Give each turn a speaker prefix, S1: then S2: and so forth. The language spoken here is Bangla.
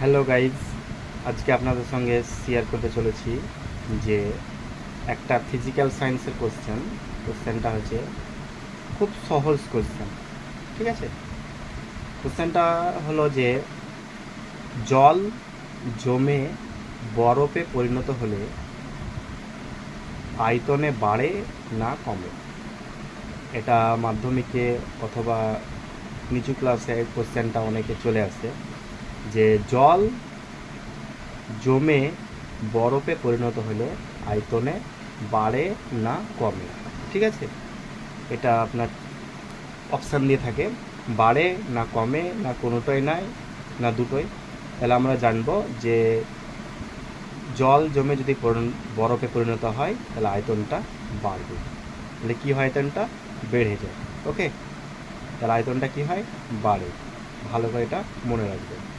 S1: হ্যালো গাইজ আজকে আপনাদের সঙ্গে শেয়ার করতে চলেছি যে একটা ফিজিক্যাল সায়েন্সের কোশ্চেন কোশ্চেনটা হচ্ছে, খুব সহজ কোশ্চেন ঠিক আছে? কোশ্চেনটা হলো যে, জল জমে বরফে পরিণত হলে আয়তনে বাড়ে না কমে? এটা মাধ্যমিকে অথবা নিচু ক্লাসে কোশ্চেনটা অনেকে চলে আসে। যে জল জমে বরফে পরিণত হলে আয়তনে বাড়ে না কমে। ঠিক আছে? এটা আপনার অপশান দিয়ে থাকে। বাড়ে না কমে না কোনোটাই নাই না দুটোই। তাহলে আমরা জানব যে জল জমে যদি বরফে পরিণত হয়, তাহলে আয়তনটা বাড়বে। তাহলে কী হয় আয়তনটা? বেড়ে যায়। ওকে তাহলে আয়তনটা কী হয়? বাড়ে। ভালো করে এটা মনে রাখবেন।